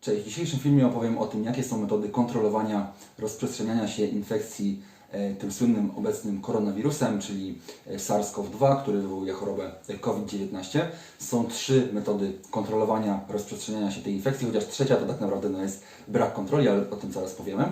Cześć, w dzisiejszym filmie opowiem o tym, jakie są metody kontrolowania rozprzestrzeniania się infekcji e, tym słynnym obecnym koronawirusem, czyli e, SARS-CoV-2, który wywołuje chorobę e, COVID-19. Są trzy metody kontrolowania rozprzestrzeniania się tej infekcji, chociaż trzecia to tak naprawdę no, jest brak kontroli, ale o tym zaraz powiemy.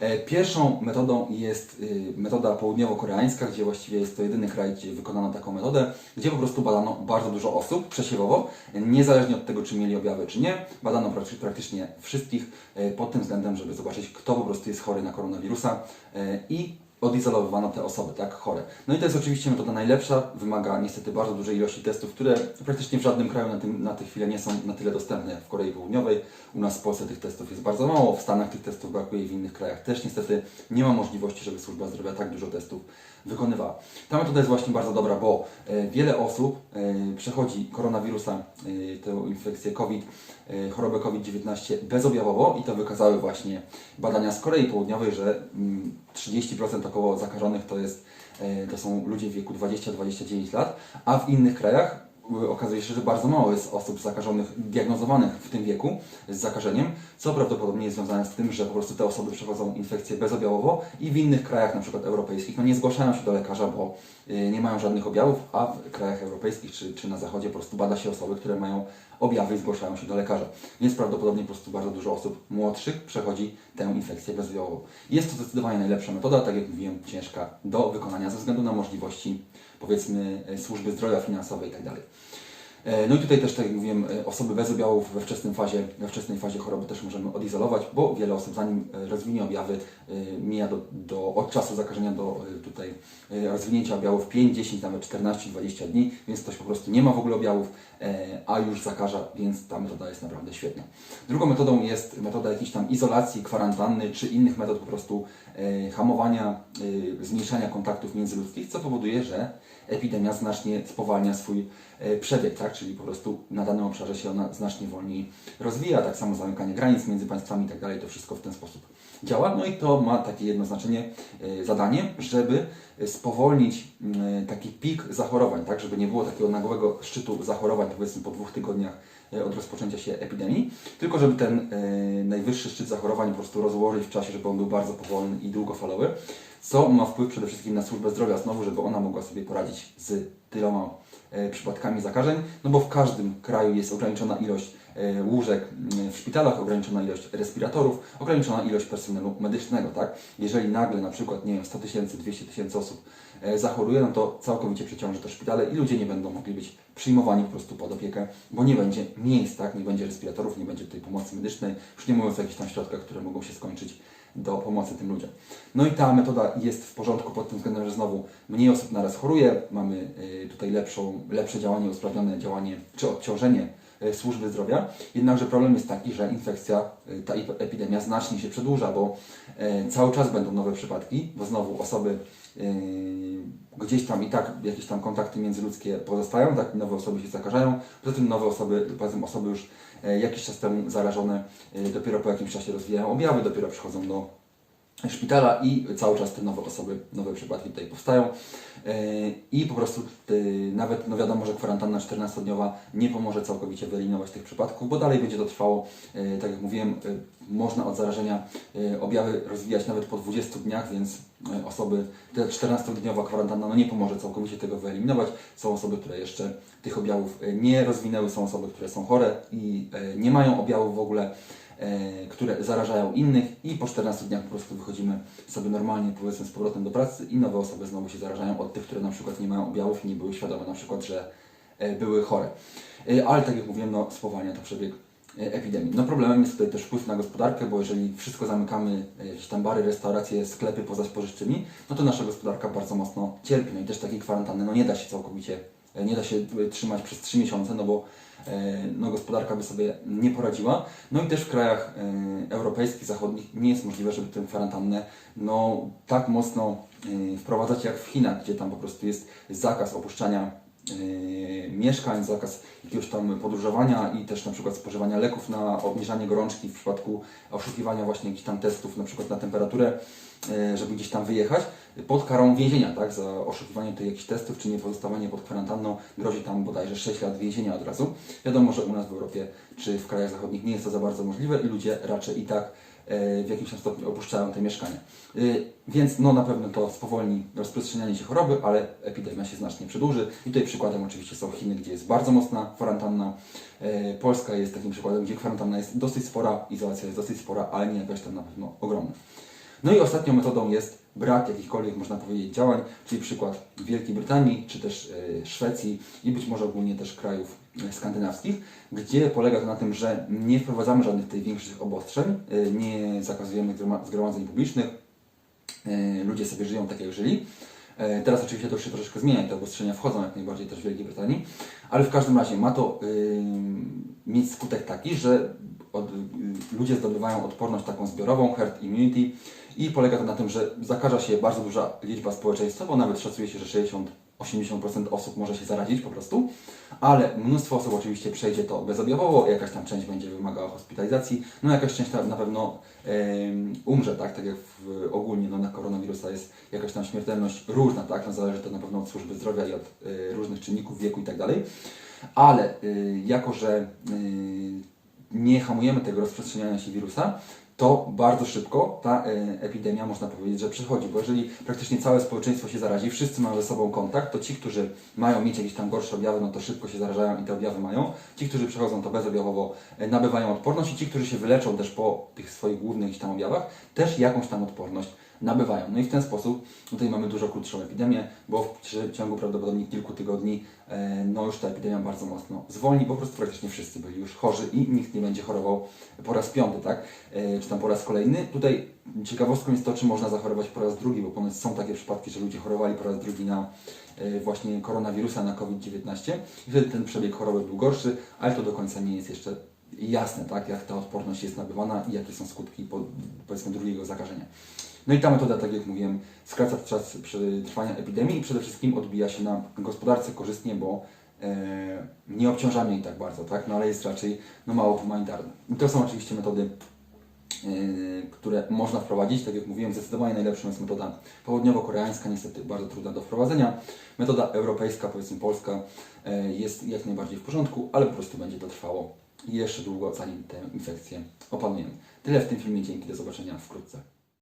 E, Pierwszą metodą jest y, metoda południowo-koreańska, gdzie właściwie jest to jedyny kraj, gdzie wykonano taką metodę, gdzie po prostu badano bardzo dużo osób przesiewowo, niezależnie od tego, czy mieli objawy, czy nie. Badano prakty- praktycznie wszystkich e, pod tym względem, żeby zobaczyć, kto po prostu jest chory na koronawirusa e, i odizolowywano te osoby, tak, chore. No i to jest oczywiście metoda najlepsza, wymaga niestety bardzo dużej ilości testów, które praktycznie w żadnym kraju na, tym, na tę chwilę nie są na tyle dostępne jak w Korei Południowej. U nas w Polsce tych testów jest bardzo mało, w Stanach tych testów brakuje, w innych krajach też niestety nie ma możliwości, żeby służba zdrowia tak dużo testów wykonywała. Ta metoda jest właśnie bardzo dobra, bo e, wiele osób e, przechodzi koronawirusa, e, tę infekcję COVID, chorobę COVID-19 bezobjawowo i to wykazały właśnie badania z Korei Południowej, że mm, 30% około zakażonych to, jest, e, to są ludzie w wieku 20-29 lat, a w innych krajach okazuje się, że bardzo mało jest osób zakażonych, diagnozowanych w tym wieku z zakażeniem, co prawdopodobnie jest związane z tym, że po prostu te osoby przechodzą infekcję bezobjawowo i w innych krajach, na przykład europejskich, no nie zgłaszają się do lekarza, bo y, nie mają żadnych objawów, a w krajach europejskich czy, czy na zachodzie po prostu bada się osoby, które mają objawy i zgłaszają się do lekarza. Więc prawdopodobnie po prostu bardzo dużo osób młodszych przechodzi tę infekcję bezobjawową. Jest to zdecydowanie najlepsza metoda, tak jak mówiłem, ciężka do wykonania ze względu na możliwości, powiedzmy, e, służby zdrowia finansowej itd. E, No i tutaj też, tak jak mówiłem, e, osoby bez objawów we wczesnej fazie, we wczesnej fazie choroby też możemy odizolować, bo wiele osób zanim rozwinie objawy, mija do, do, od czasu zakażenia do tutaj rozwinięcia objawów 5, 10, nawet 14, 20 dni, więc ktoś po prostu nie ma w ogóle objawów, a już zakaża, więc ta metoda jest naprawdę świetna. Drugą metodą jest metoda jakiejś tam izolacji, kwarantanny, czy innych metod po prostu hamowania, e, zmniejszania kontaktów międzyludzkich, co powoduje, że epidemia znacznie spowalnia swój e, przebieg, tak? czyli po prostu na danym obszarze się ona znacznie wolniej rozwija, tak samo zamykanie granic między państwami i tak dalej, to wszystko w ten sposób działa. No i to ma takie jedno znaczenie, e, zadanie, żeby spowolnić taki pik zachorowań, tak? żeby nie było takiego nagłego szczytu zachorowań powiedzmy po dwóch tygodniach e, od rozpoczęcia się epidemii, tylko żeby ten e, najwyższy szczyt zachorowań po prostu rozłożyć w czasie, żeby on był bardzo powolny i długofalowy, co ma wpływ przede wszystkim na służbę zdrowia znowu, żeby ona mogła sobie poradzić z tyloma e, przypadkami zakażeń, no bo w każdym kraju jest ograniczona ilość e, łóżek m, w szpitalach, ograniczona ilość respiratorów, ograniczona ilość personelu medycznego, tak? Jeżeli nagle na przykład, nie wiem, 100 tysięcy, 200 tysięcy osób e, zachoruje, no to całkowicie przeciąży to szpitale i ludzie nie będą mogli być przyjmowani po prostu pod opiekę, bo nie będzie miejsc, tak? Nie będzie respiratorów, nie będzie tej pomocy medycznej, już nie mówiąc o jakichś tam środkach, które mogą się skończyć do pomocy tym ludziom. No i ta metoda jest w porządku pod tym względem, że znowu mniej osób naraz choruje, mamy y, tutaj lepszą, lepsze działanie, usprawnione działanie czy odciążenie służby zdrowia. Jednakże problem jest taki, że infekcja, y, ta ep- epidemia znacznie się przedłuża, bo y, cały czas będą nowe przypadki, bo znowu osoby gdzieś tam i tak jakieś tam kontakty międzyludzkie pozostają, tak nowe osoby się zakażają, poza tym nowe osoby, poza tym osoby już e, jakiś czas temu zarażone e, dopiero po jakimś czasie rozwijają objawy, dopiero przychodzą do szpitala i cały czas te nowe osoby, nowe przypadki tutaj powstają. E, i po prostu e, nawet no wiadomo, że kwarantanna 14-dniowa nie pomoże całkowicie wyeliminować tych przypadków, bo dalej będzie to trwało, e, tak jak mówiłem, można od zarażenia objawy rozwijać nawet po 20 dniach, więc osoby, ta 14-dniowa kwarantanna no nie pomoże całkowicie tego wyeliminować. Są osoby, które jeszcze tych objawów nie rozwinęły, są osoby, które są chore i nie mają objawów w ogóle które zarażają innych i po 14 dniach po prostu wychodzimy sobie normalnie powiedzmy z powrotem do pracy i nowe osoby znowu się zarażają od tych, które na przykład nie mają objawów i nie były świadome na przykład, że e, były chore. E, Ale tak jak mówiłem, no spowalnia to przebieg e, epidemii. No problemem jest tutaj też wpływ na gospodarkę, bo jeżeli wszystko zamykamy, e, jakieś tam bary, restauracje, sklepy poza spożywczymi, no to nasza gospodarka bardzo mocno cierpi. No i też takiej kwarantanny no nie da się całkowicie, e, nie da się e, trzymać przez 3 miesiące, no bo e, no, gospodarka by sobie nie poradziła. No i też w krajach e, europejskich, zachodnich nie jest możliwe, żeby tę kwarantannę no, tak mocno e, wprowadzać jak w Chinach, gdzie tam po prostu jest zakaz opuszczania mieszkań, zakaz jakiegoś tam podróżowania i też na przykład spożywania leków na obniżanie gorączki w przypadku oszukiwania właśnie jakichś tam testów na przykład na temperaturę, żeby gdzieś tam wyjechać, pod karą więzienia, tak, za oszukiwanie tutaj jakichś testów, czy nie pozostawanie pod kwarantanną, grozi tam bodajże 6 lat więzienia od razu. Wiadomo, że u nas w Europie czy w krajach zachodnich nie jest to za bardzo możliwe i ludzie raczej i tak e, w jakimś tam stopniu opuszczają te mieszkania. Y, Więc no na pewno to spowolni rozprzestrzenianie się choroby, ale epidemia się znacznie przedłuży. I tutaj przykładem oczywiście są Chiny, gdzie jest bardzo mocna kwarantanna. E, Polska jest takim przykładem, gdzie kwarantanna jest dosyć spora, izolacja jest dosyć spora, ale nie jakaś tam na pewno ogromna. No i ostatnią metodą jest brak jakichkolwiek, można powiedzieć, działań, czyli przykład Wielkiej Brytanii, czy też e, Szwecji i być może ogólnie też krajów e, skandynawskich, gdzie polega to na tym, że nie wprowadzamy żadnych tych większych obostrzeń, e, nie zakazujemy zgroma- zgromadzeń publicznych, ludzie sobie żyją tak jak żyli. E, Teraz oczywiście to się troszeczkę zmienia, i te obostrzenia wchodzą jak najbardziej też w Wielkiej Brytanii, ale w każdym razie ma to mieć skutek taki, że od, y, ludzie zdobywają odporność taką zbiorową, herd immunity i polega to na tym, że zakaża się bardzo duża liczba społeczeństwa, bo nawet szacuje się, że 60-80% osób może się zarazić po prostu, ale mnóstwo osób oczywiście przejdzie to bezobjawowo, jakaś tam część będzie wymagała hospitalizacji, no jakaś część na pewno em, umrze, tak, tak jak w, ogólnie no, na koronawirusa jest jakaś tam śmiertelność różna, tak, no, zależy to na pewno od służby zdrowia i od y, różnych czynników wieku i tak dalej, ale y, jako, że y, nie hamujemy tego rozprzestrzeniania się wirusa, to bardzo szybko ta e, epidemia, można powiedzieć, że przechodzi, bo jeżeli praktycznie całe społeczeństwo się zarazi, wszyscy mają ze sobą kontakt, to ci, którzy mają mieć jakieś tam gorsze objawy, no to szybko się zarażają i te objawy mają. Ci, którzy przechodzą to bezobjawowo, e, nabywają odporność i ci, którzy się wyleczą też po tych swoich głównych tam objawach, też jakąś tam odporność nabywają. No i w ten sposób tutaj mamy dużo krótszą epidemię, bo w ciągu prawdopodobnie kilku tygodni e, no już ta epidemia bardzo mocno zwolni, po prostu praktycznie wszyscy byli już chorzy i nikt nie będzie chorował po raz piąty, tak? E, Czy tam po raz kolejny. Tutaj ciekawostką jest to, czy można zachorować po raz drugi, bo ponoć są takie przypadki, że ludzie chorowali po raz drugi na e, właśnie koronawirusa, na COVID-19 i wtedy ten przebieg choroby był gorszy, ale to do końca nie jest jeszcze jasne, tak? Jak ta odporność jest nabywana i jakie są skutki po, powiedzmy drugiego zakażenia. No i ta metoda, tak jak mówiłem, skraca czas trwania epidemii i przede wszystkim odbija się na gospodarce korzystnie, bo e, nie obciążamy jej tak bardzo, tak? No ale jest raczej no, mało humanitarne. I to są oczywiście metody, e, które można wprowadzić. Tak jak mówiłem, zdecydowanie najlepszą jest metoda południowo-koreańska, niestety bardzo trudna do wprowadzenia. Metoda europejska, powiedzmy polska, e, jest jak najbardziej w porządku, ale po prostu będzie to trwało jeszcze długo, zanim tę infekcję opanujemy. Tyle w tym filmie, dzięki, do zobaczenia wkrótce.